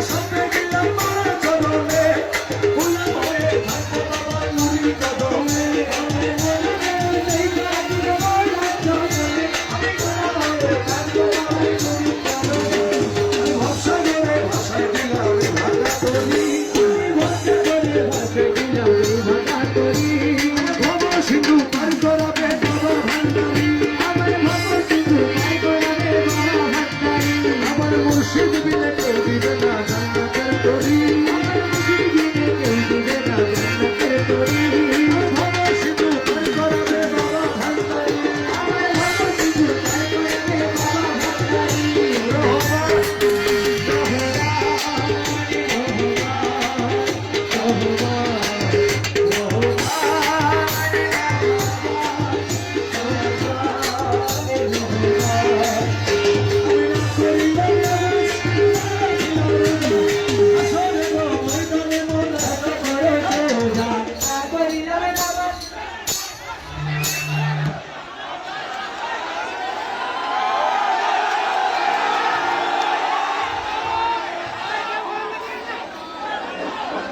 I'm Christmas.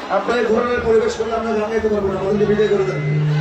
আপনাদের ঘরের পরিবেশ করলে আমরা গান গাইতে পারব না আমাদেরকে বিদায় করে দেবেন